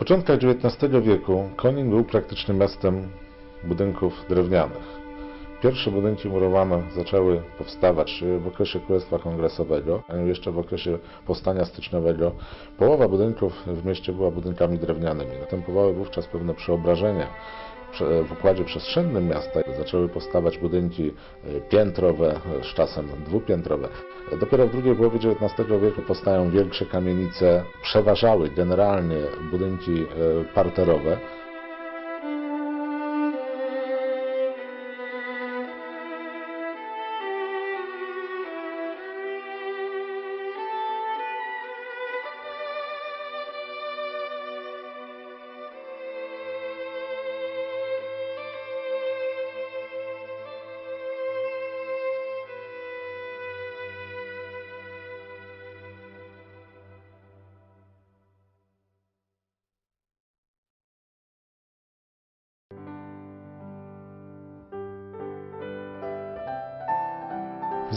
początkach XIX wieku Konin był praktycznie miastem budynków drewnianych. Pierwsze budynki murowane zaczęły powstawać w okresie Królestwa Kongresowego, jeszcze w okresie Powstania Styczniowego. Połowa budynków w mieście była budynkami drewnianymi. Następowały wówczas pewne przeobrażenia prze- w układzie przestrzennym miasta. Zaczęły powstawać budynki e, piętrowe, e, z czasem dwupiętrowe. Dopiero w drugiej połowie XIX wieku powstają większe kamienice. Przeważały generalnie budynki e, parterowe.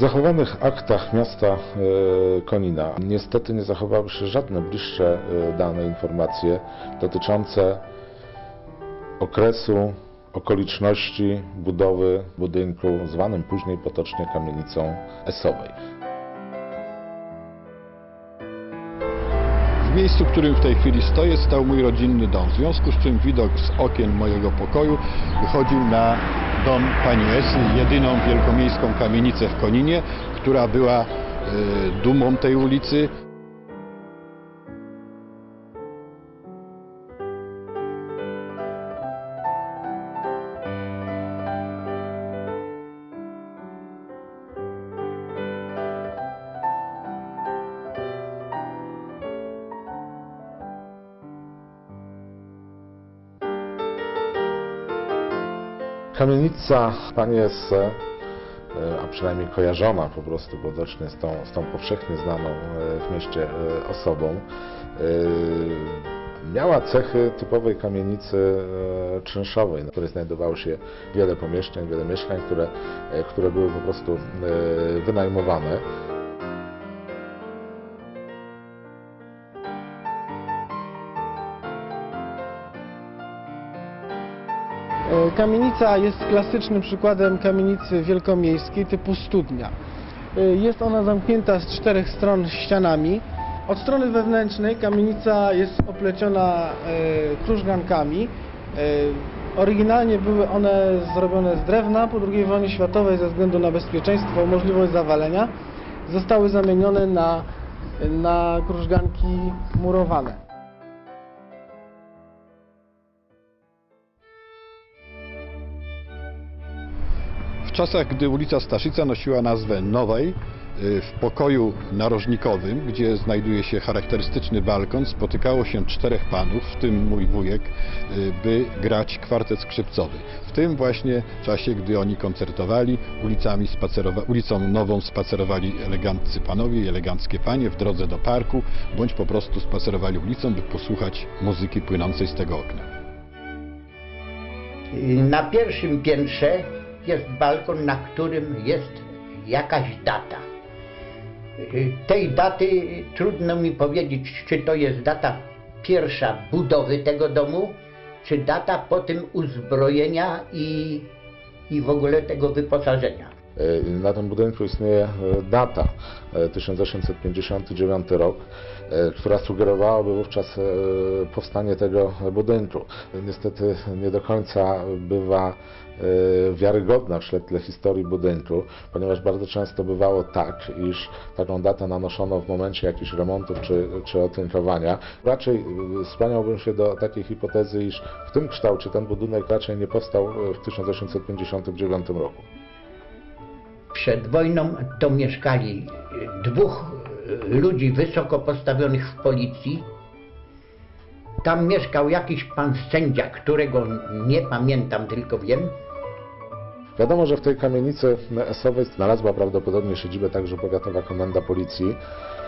Zachowanych aktach miasta e, Konina niestety nie zachowały się żadne bliższe e, dane, informacje dotyczące okresu, okoliczności budowy budynku zwanym później potocznie kamienicą Esowej. W miejscu, w którym w tej chwili stoję, stał mój rodzinny dom. W związku z czym widok z okien mojego pokoju wychodził na dom pani Esy, jedyną wielkomiejską kamienicę w Koninie, która była e, dumą tej ulicy. Kamienica pani Esse, a przynajmniej kojarzona po prostu potocznie z tą, z tą powszechnie znaną e, w mieście e, osobą, e, miała cechy typowej kamienicy czynszowej, na której znajdowało się wiele pomieszczeń, wiele mieszkań, które, które były po prostu wynajmowane. Kamienica jest klasycznym przykładem kamienicy wielkomiejskiej typu studnia. E, Jest ona zamknięta z czterech stron ścianami. Od strony wewnętrznej kamienica jest opleciona e, krużgankami. E, Oryginalnie były one zrobione z drewna. Po II wojnie światowej ze względu na bezpieczeństwo, możliwość zawalenia zostały zamienione na, na krużganki murowane. Czasach, gdy ulica Staszica nosiła nazwę Nowej, y, w pokoju narożnikowym, gdzie znajduje się charakterystyczny balkon, spotykało się czterech panów, w tym mój wujek, y, by grać kwartet skrzypcowy. W tym właśnie czasie, gdy oni koncertowali, ulicami spacerowa- ulicą Nową spacerowali eleganccy panowie i eleganckie panie w drodze do parku, bądź po prostu spacerowali ulicą, by posłuchać muzyki płynącej z tego okna. Na pierwszym piętrze jest balkon, na którym jest jakaś data. Tej daty trudno mi powiedzieć, czy to jest data pierwsza budowy tego domu, czy data po tym uzbrojenia i, i w ogóle tego wyposażenia. E, Na tym budynku istnieje e, data e, 1859 rok, e, która sugerowałaby wówczas powstanie tego budynku. Niestety nie do końca bywa wiarygodna w świetle historii budynku, ponieważ bardzo często bywało tak, iż taką datę nanoszono w momencie jakichś remontów czy, czy otynkowania. Raczej skłaniałbym się do takiej hipotezy, iż w tym kształcie ten budynek raczej nie powstał w 1859 roku. Przed wojną to mieszkali dwóch ludzi wysoko postawionych w policji. Tam mieszkał jakiś pan sędzia, którego nie pamiętam, tylko wiem. Wiadomo, że w tej kamienicy esowej znalazła prawdopodobnie siedzibę także powiatowa komenda policji, e,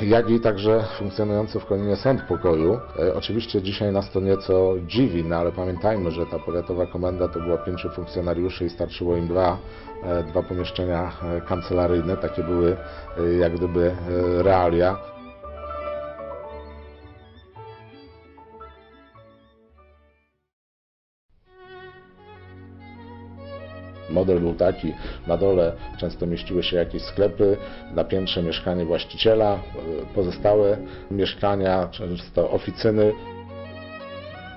jak i także funkcjonujący w Koninie Sąd Pokoju. E, Oczywiście dzisiaj nas to nieco dziwi, no ale pamiętajmy, że ta powiatowa komenda to było pięciu funkcjonariuszy i starczyło im dwa, e, dwa pomieszczenia e, kancelaryjne. Takie były jak gdyby realia. Model był taki, na dole często mieściły się jakieś sklepy, na piętrze mieszkanie właściciela, y, pozostałe mieszkania, często oficyny.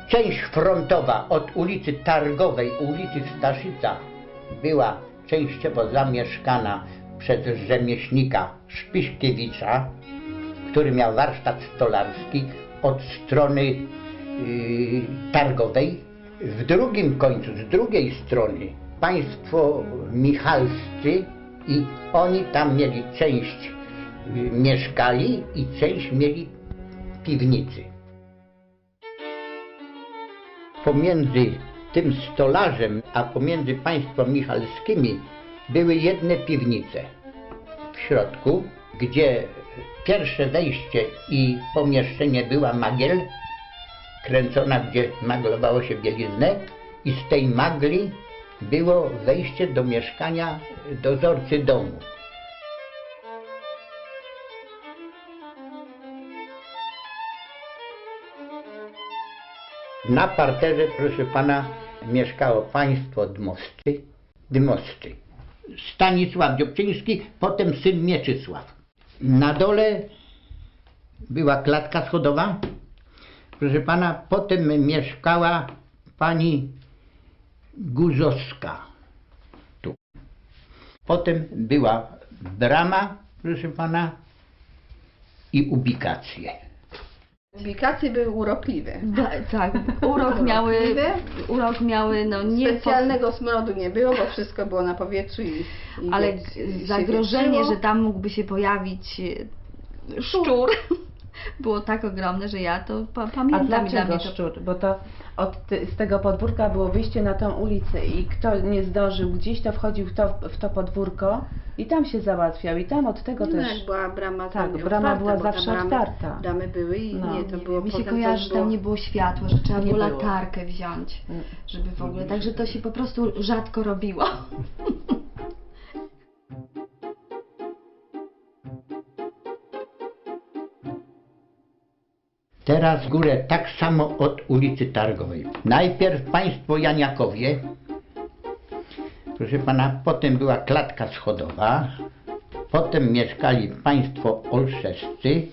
Część frontowa od ulicy Targowej, ulicy Staszica była częściowo zamieszkana przez rzemieślnika Szpiśkiewicza, który miał warsztat stolarski od strony yy, targowej. W drugim końcu, z drugiej strony, państwo Michalscy i oni tam mieli część yy, mieszkali i część mieli piwnicy pomiędzy tym stolarzem, a pomiędzy państwem michalskimi były jedne piwnice. W środku, gdzie pierwsze wejście i pomieszczenie była magiel, kręcona, gdzie maglowało się bieliznę i z tej magli było wejście do mieszkania dozorcy domu. Na parterze, proszę pana, mieszkało państwo Dmowscy, Dmowscy. Stanisław Dziobczyński, potem syn Mieczysław. Na dole była klatka schodowa. Proszę pana, potem mieszkała pani Guzowska. Tu. Potem była brama, proszę pana, i ubikacje. Ubikacje były urokliwe. Da, tak, urok miały, Urokliwe? urok miały, no nie Specjalnego smrodu nie było, bo wszystko było na powietrzu i, i ale się zagrożenie, wietrzyło. że tam mógłby się pojawić e, szczur, było tak ogromne, że ja to pa, A pamiętam mnie dlaczego to szczur? Bo to od, ty- z tego podwórka było wyjście na tą ulicę i kto nie zdążył gdzieś, to wchodził w to, w to podwórko i tam się załatwiał i tam od tego No, też... jak była brama, Tak, brama otwarta, była zawsze bramy, otwarta. Bramy były i No. nie, to nie było mi się kojarzy, że było... tam nie było światła, że trzeba było było. latarkę wziąć, Mm. żeby w ogóle, także to się po prostu rzadko robiło. Teraz górę tak samo od ulicy Targowej. Najpierw państwo Janiakowie, proszę pana, potem była klatka schodowa, potem mieszkali państwo Olszewscy,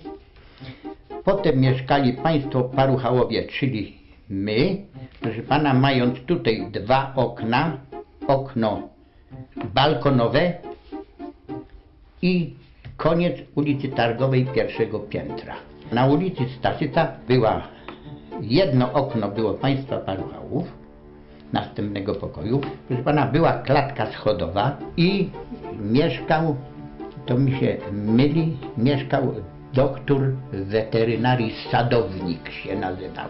potem mieszkali państwo Paruchałowie, czyli my, proszę pana, mając tutaj dwa okna, okno balkonowe i koniec ulicy Targowej pierwszego piętra. Na ulicy Staszyca była jedno okno było państwa paruchałów, następnego pokoju. Proszę pana, była klatka schodowa i mieszkał, to mi się myli, mieszkał doktor weterynarii sadownik się nazywał.